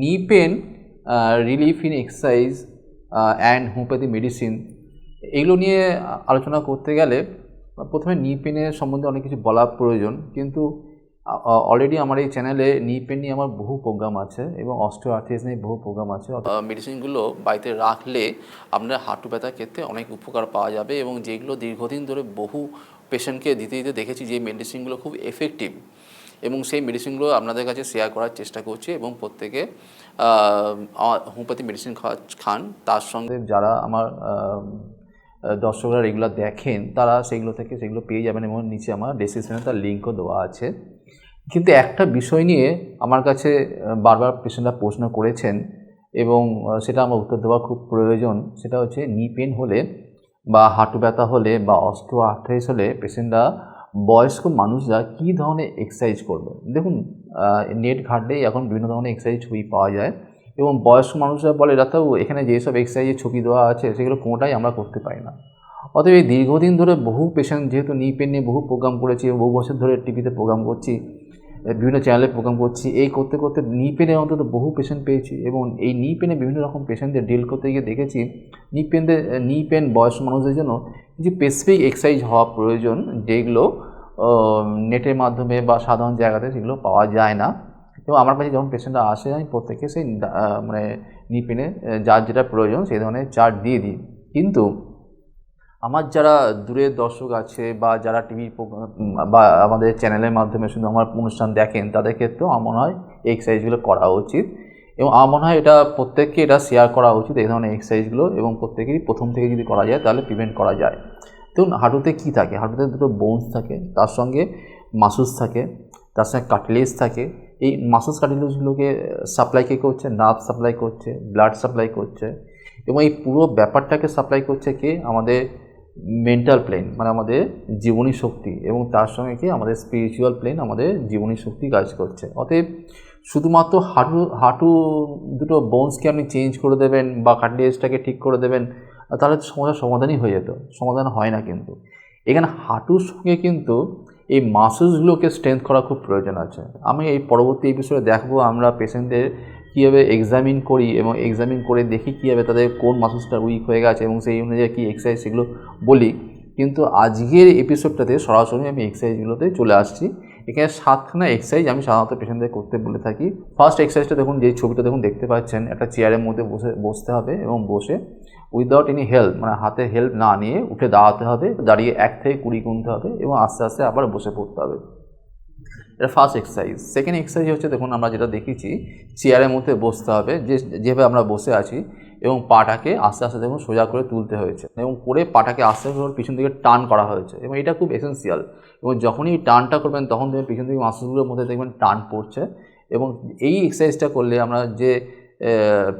Knee pain relief in exercise and homeopathy medicine এগুলো নিয়ে আলোচনা করতে গেলে প্রথমে নি পেনের সম্বন্ধে অনেক কিছু বলা প্রয়োজন। কিন্তু অলরেডি আমার এই চ্যানেলে নি পেন নিয়ে আমার বহু প্রোগ্রাম আছে এবং অস্ট্রো আর্থিস নিয়ে বহু প্রোগ্রাম আছে। মেডিসিনগুলো বাড়িতে রাখলে আপনার হাঁটু ব্যথার ক্ষেত্রে অনেক উপকার পাওয়া যাবে এবং যেগুলো দীর্ঘদিন ধরে বহু পেশেন্টকে দিতে দিতে দেখেছি যে মেডিসিনগুলো খুব এফেক্টিভ এবং সেই মেডিসিনগুলো আপনাদের কাছে শেয়ার করার চেষ্টা করছি এবং প্রত্যেকে হোমিওপ্যাথি মেডিসিন খান। তার সঙ্গে যারা আমার দর্শকরা রেগুলার দেখেন, তারা সেগুলো থেকে সেগুলো পেয়ে যাবেন এবং নিচে আমার ডেসক্রিপশনে তার লিঙ্কও দেওয়া আছে। কিন্তু একটা বিষয় নিয়ে আমার কাছে বারবার পেশেন্টরা প্রশ্ন করেছেন এবং সেটা আমার উত্তর দেওয়া খুব প্রয়োজন। সেটা হচ্ছে নি পেন হলে বা হাঁটু ব্যথা হলে বা অস্ট্রো আর্থ্রাইস হলে পেশেন্টরা বয়স্ক মানুষরা কী ধরনের এক্সারসাইজ করবে? দেখুন নেট ঘাটলেই এখন বিভিন্ন ধরনের এক্সারসাইজ ছবি পাওয়া যায় এবং বয়স্ক মানুষরা বলে, ডাক্তারবাবু, এখানে যেসব এক্সারসাইজের ছবি দেওয়া আছে, সেগুলো কোনোটাই আমরা করতে পারি না। অতএব এই দীর্ঘদিন ধরে বহু পেশেন্ট যেহেতু নি পেন নিয়ে বহু প্রোগ্রাম করেছি বহু বছর ধরে টিভিতে প্রোগ্রাম করছি বিভিন্ন চ্যানেলে প্রোগ্রাম করছি, এই করতে করতে নি পেনে অন্তত বহু পেশেন্ট পেয়েছি এবং এই নি পেনে বিভিন্ন রকম পেশেন্টদের ডিল করতে গিয়ে দেখেছি। নি পেনদের নি পেন বয়স্ক মানুষদের জন্য কিছু স্পেসিফিক এক্সারসাইজ হওয়া প্রয়োজন, যেগুলো নেটের মাধ্যমে বা সাধারণ জায়গাতে সেগুলো পাওয়া যায় না। এবং আমার কাছে যখন পেশেন্টরা আসে, আমি প্রত্যেককে সেই মানে নি পেনে যার যেটা প্রয়োজন সেই ধরনের চার্ট দিয়ে দিই। কিন্তু আমার যারা দূরের দর্শক আছে বা যারা টিভি বা আমাদের চ্যানেলের মাধ্যমে শুধু আমার অনুষ্ঠান দেখেন, তাদের ক্ষেত্রেও আমার মনে হয় এক্সারসাইজগুলো করা উচিত। এবং আমার মনে হয় এটা প্রত্যেককে এটা শেয়ার করা উচিত, এই ধরনের এক্সারসাইজগুলো এবং প্রত্যেকেরই প্রথম থেকে যদি করা যায়, তাহলে প্রিভেন্ট করা যায়। দেখুন, হাঁটুতে কী থাকে? হাঁটুতে দুটো বোনস থাকে, তার সঙ্গে মাসুস থাকে, তার সঙ্গে কাটলেজ থাকে। এই মাসুস কাটলেজগুলোকে সাপ্লাই কে করছে? নার্ভ সাপ্লাই করছে ব্লাড সাপ্লাই করছে এবং এই পুরো ব্যাপারটাকে সাপ্লাই করছে কে? আমাদের মেন্টাল প্লেন মানে আমাদের জীবনী শক্তি এবং তার সঙ্গে কি? আমাদের স্পিরিচুয়াল প্লেন আমাদের জীবনী শক্তি কাজ করছে। অতএব শুধুমাত্র হাঁটু হাঁটু দুটো বোনসকে আপনি চেঞ্জ করে দেবেন বা কাটলেজটাকে ঠিক করে দেবেন তাহলে তো সমস্যার সমাধানই হয়ে যেত, সমাধান হয় না কিন্তু। এখানে হাঁটুর সঙ্গে কিন্তু এই মাসেলসগুলোকে স্ট্রেংথ করা খুব প্রয়োজন আছে। আমি এই পরবর্তী এপিসোডে দেখব আমরা পেশেন্টদের কীভাবে এক্সামিন করি এবং এক্সামিন করে দেখি কীভাবে তাদের কোন মাসেলসটা উইক হয়ে গেছে এবং সেই অনুযায়ী কী এক্সারসাইজ সেগুলো বলি। কিন্তু আজকের এপিসোডটাতে সরাসরি আমি এক্সারসাইজগুলোতে চলে আসছি। এখানে সাতখানা এক্সারসাইজ আমি সাধারণত পেশেন্টদের করতে বলে থাকি। ফার্স্ট এক্সারসাইজটা দেখুন, যে ছবিটা দেখুন, দেখতে পাচ্ছেন। একটা চেয়ারের মধ্যে বসে, বসতে হবে এবং বসে উইদাউট এনি হেল্প মানে হাতে হেল্প না নিয়ে উঠে দাঁড়াতে হবে, দাঁড়িয়ে এক থেকে কুড়ি গুনতে হবে এবং আস্তে আস্তে আবার বসে পড়তে হবে। এটা ফার্স্ট এক্সারসাইজ সেকেন্ড এক্সারসাইজ হচ্ছে দেখুন আমরা যেটা দেখেছি চেয়ারের মধ্যে বসতে হবে, যে যেভাবে আমরা বসে আছি এবং পাটাকে আস্তে আস্তে দেখুন সোজা করে তুলতে হয়েছে এবং করে পাটাকে আস্তে আস্তে পিছন দিকে টান করা হয়েছে এবং এটা খুব এসেন্সিয়াল এবং যখনই টানটা করবেন তখন দেখবেন পিছন দিকে মাসেলগুলোর মধ্যে দেখবেন টান পড়ছে এবং এই এক্সারসাইজটা করলে আমরা যে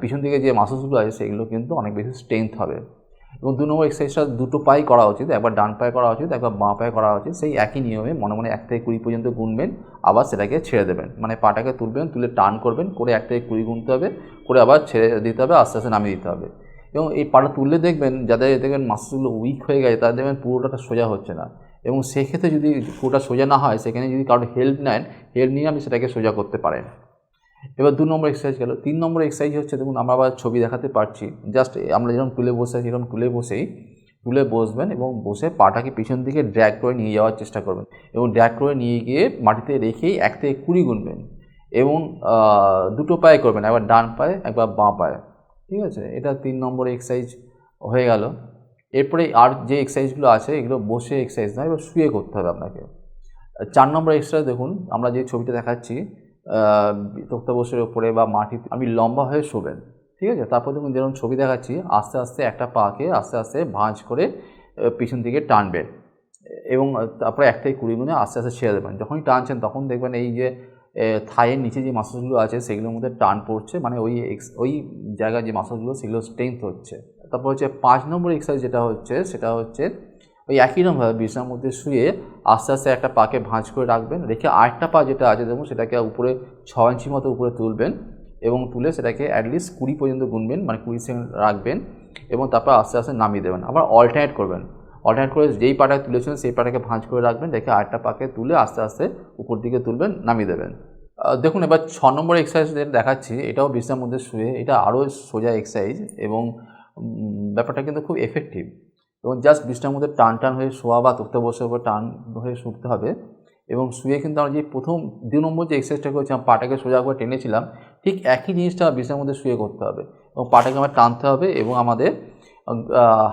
পিছন দিকে যে মাসেলসগুলো আছে, সেগুলো কিন্তু অনেক বেশি স্ট্রেংথ হবে। এবং দু নম্বর এক্সারসাইজটা দুটো পায়ে করা উচিত, একবার ডান পায়ে করা উচিত, একবার বাঁ পায়ে করা উচিত, সেই একই নিয়মে মনে মনে এক থেকে কুড়ি পর্যন্ত গুনবেন, আবার সেটাকে ছেড়ে দেবেন। মানে পাটাকে তুলবেন, তুলে টান করবেন, করে এক থেকে কুড়ি গুনতে হবে, করে আবার ছেড়ে দিতে হবে, আস্তে আস্তে নামিয়ে দিতে হবে। এবং এই পাটা তুললে দেখবেন, যাদের দেখবেন মাসগুলো উইক হয়ে গেছে, তাদের দেখবেন পুরোটা সোজা হচ্ছে না। এবং সেক্ষেত্রে যদি পুরোটা সোজা না হয়, সেখানে যদি কারোর হেল্প নেন হেল্প নিয়ে আপনি সেটাকে সোজা করতে পারেন। এবার দু নম্বর এক্সারসাইজ গেল। তিন নম্বর এক্সারসাইজ হচ্ছে, দেখুন, আমরা আবার ছবি দেখাতে পারছি। জাস্ট আমরা যেরকম তুলে বসে আছি যেরকম তুলে বসেই তুলে বসবেন এবং বসে পাটাকে পিছন দিকে ড্র্যাগ করে নিয়ে যাওয়ার চেষ্টা করবেন। এবং ড্র্যাগ করে নিয়ে গিয়ে মাটিতে রেখেই এক থেকে কুড়ি গুনবেন এবং দুটো পায়ে করবেন, একবার ডান পায়ে, একবার বাঁ পায়ে। ঠিক আছে? এটা তিন নম্বর এক্সারসাইজ হয়ে গেল। এরপরে আর যে এক্সারসাইজগুলো আছে, এগুলো বসে এক্সারসাইজ নয় এবার শুয়ে করতে হবে আপনাকে। চার নম্বর এক্সারসাইজ দেখুন, আমরা যে ছবিটা দেখাচ্ছি আহ, তক্তাপোষের ওপরে বা মাটিতে আপনি লম্বা হয়ে শোবেন ঠিক আছে? তারপর দেখুন যেরকম ছবি দেখাচ্ছি আস্তে আস্তে একটা পাকে আস্তে আস্তে ভাঁজ করে পিছন দিকে টানবেন। এবং তারপরে এক থেকে কুড়ি গুণে আস্তে আস্তে ছেড়ে দেবেন। যখনই টানছেন তখন দেখবেন এই যে থাইয়ের নিচে যে মাসলগুলো আছে সেগুলোর মধ্যে টান পড়ছে মানে ওই ওই জায়গায় যে মাসলগুলো সেগুলো স্ট্রেংথ হচ্ছে। তারপর হচ্ছে পাঁচ নম্বর এক্সারসাইজ যেটা হচ্ছে সেটা হচ্ছে ওই একই রকমভাবে বিছানার মধ্যে শুয়ে আস্তে আস্তে একটা পাকে ভাঁজ করে রাখবেন। রেখে আরেকটা পা যেটা আছে, দেখুন সেটাকে উপরে ছ ইঞ্চি মতো উপরে তুলবেন এবং তুলে সেটাকে অ্যাটলিস্ট কুড়ি পর্যন্ত গুনবেন মানে কুড়ি সেকেন্ড রাখবেন এবং তারপর আস্তে আস্তে নামিয়ে দেবেন। আবার অল্টারনেট করবেন। অল্টারনেট করে যেই পাটা তুলেছেন, সেই পাটাকে ভাঁজ করে রাখবেন, রেখে আরেকটা পাকে তুলে আস্তে আস্তে উপর দিকে তুলবেন, নামিয়ে দেবেন। দেখুন এবার ছ নম্বর এক্সারসাইজ যেটা দেখাচ্ছি, এটাও বিছানার মধ্যে শুয়ে এটা আরও সোজা এক্সারসাইজ এবং ব্যাপারটা কিন্তু খুব এফেক্টিভ এবং জাস্ট বিছানার মধ্যে টান টান হয়ে শোয়া বা তক্তে বসে উপর টান হয়ে শুতে হবে এবং শুয়ে কিন্তু আমরা যে প্রথম দু নম্বর যে এক্সারসাইজটা করেছিলাম, পাটাকে সোজা করে টেনেছিলাম ঠিক একই জিনিসটা বিছানার মধ্যে শুয়ে করতে হবে এবং পাটাকে আমার টানতে হবে এবং আমাদের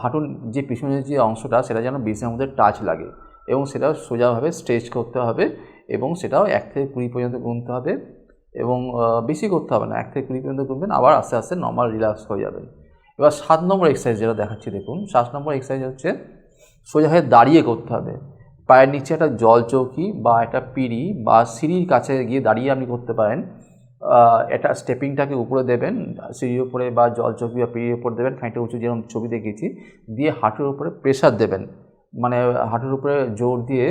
হাঁটুর যে পিছনের যে অংশটা সেটা যেন বিছানার মধ্যে টাচ লাগে এবং সেটাও সোজাভাবে স্ট্রেচ করতে হবে এবং সেটাও এক থেকে কুড়ি পর্যন্ত গুনতে হবে এবং বেশি করতে হবে না, এক থেকে কুড়ি পর্যন্ত গুনবেন, আবার আস্তে আস্তে নর্মাল রিল্যাক্স হয়ে যাবেন। এবার সাত নম্বর এক্সারসাইজ যেটা দেখাচ্ছি, দেখুন, সাত নম্বর এক্সারসাইজ হচ্ছে সোজা হয়ে দাঁড়িয়ে করতে হবে। পায়ের নিচে একটা জল চৌকি বা একটা পিঁড়ি বা সিঁড়ির কাছে গিয়ে দাঁড়িয়ে আপনি করতে পারেন। এটা স্টেপিংটাকে উপরে দেবেন, সিঁড়ির উপরে বা জল চৌকি বা পিঁড়ির উপরে দেবেন, খানিকটা উঁচু যেরকম ছবি দেখিয়েছি, দিয়ে হাঁটুর উপরে প্রেশার দেবেন। মানে হাঁটুর উপরে জোর দিয়ে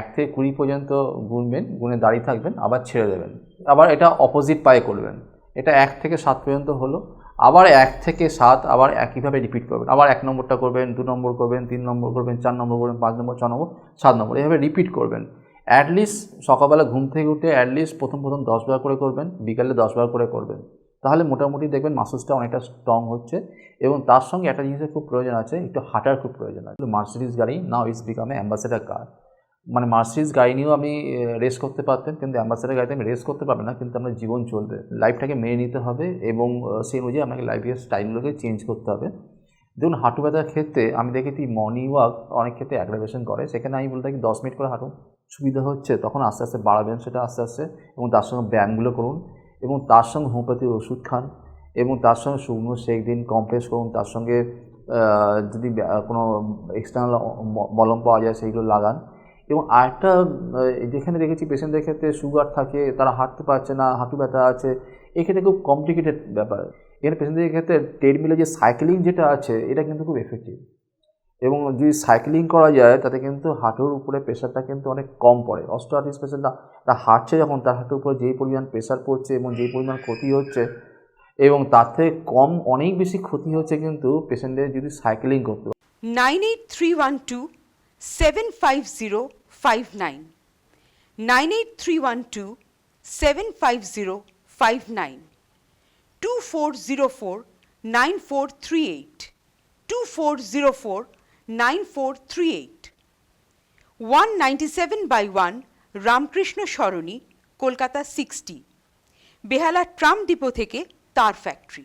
এক থেকে কুড়ি পর্যন্ত গুনবেন, গুনে দাঁড়িয়ে থাকবেন, আবার ছেড়ে দেবেন। আবার এটা অপোজিট পায়ে করবেন। এটা এক থেকে সাত পর্যন্ত হলো আবার এক থেকে সাত, আবার একইভাবে রিপিট করবেন। আবার এক নম্বরটা করবেন, দু নম্বর করবেন, তিন নম্বর করবেন, চার নম্বর করবেন, পাঁচ নম্বর, ছ নম্বর, সাত নম্বর, এইভাবে রিপিট করবেন। অ্যাটলিস্ট সকালবেলা ঘুম থেকে উঠে অ্যাটলিস্ট প্রথম প্রথম দশ বার করে করবেন, বিকালে দশ বার করে করবেন। তাহলে মোটামুটি দেখবেন মাসেলসটা অনেকটা স্ট্রং হচ্ছে এবং তার সঙ্গে একটা জিনিসের খুব প্রয়োজন আছে, একটু হাঁটার খুব প্রয়োজন আছে। মার্সিডিস গাড়ি নাও ইস বিকামে অ্যাম্বাসেডার কার মানে মার্সিডিস গাড়ি নিয়েও আপনি রেস করতে পারতেন, কিন্তু অ্যাম্বাসেডার গাড়িতে আমি রেস করতে পারবেন না, কিন্তু আপনার জীবন চলবে। লাইফটাকে মেনে নিতে হবে এবং সেই অনুযায়ী আপনাকে লাইফের স্টাইলগুলোকে চেঞ্জ করতে হবে। দেখুন, হাঁটু ব্যথার ক্ষেত্রে আমি দেখেছি মর্নিং ওয়াক অনেক ক্ষেত্রে অ্যাগ্রাভেশন করে। সেখানে আমি বলতে থাকি দশ মিনিট করে হাঁটুন সুবিধা হচ্ছে, তখন আস্তে আস্তে বাড়াবেন, সেটা আস্তে আস্তে এবং তার সঙ্গে ব্যায়ামগুলো করুন এবং তার সঙ্গে হোমিওপ্যাথির ওষুধ খান এবং তার সঙ্গে শুকনো সেক দিন কমপ্রেস করুন, তার সঙ্গে যদি কোনো এক্সটার্নাল মলম পাওয়া যায়, সেইগুলো লাগান। এবং আরেকটা যেখানে দেখেছি পেশেন্টদের ক্ষেত্রে সুগার থাকে, তারা হাঁটতে পারছে না, হাঁটু ব্যথা আছে এক্ষেত্রে খুব কমপ্লিকেটেড ব্যাপার। এখানে পেশেন্টদের ক্ষেত্রে ট্রেডমিলে যে সাইকেলিং যেটা আছে, এটা কিন্তু খুব এফেক্টিভ এবং যদি সাইকেলিং করা যায়, তাতে কিন্তু হাঁটুর উপরে প্রেশারটা কিন্তু অনেক কম পড়ে। অস্ট্রাটিস পেশেন্টরা তার হাঁটছে যখন, তার হাঁটুর উপরে যেই পরিমাণ প্রেশার পড়ছে এবং যেই পরিমাণ ক্ষতি হচ্ছে, এবং তার থেকে কম, অনেক বেশি ক্ষতি হচ্ছে কিন্তু পেশেন্টের যদি সাইকেলিং করতে। Nine eight three one two seven five zero five nine nine eight three one two seven five zero five nine two four zero four nine four three eight two four zero four nine four three eight one ninety seven by one Ramakrishna Sarani Kolkata sixty Behala tram depot থেকে তার factory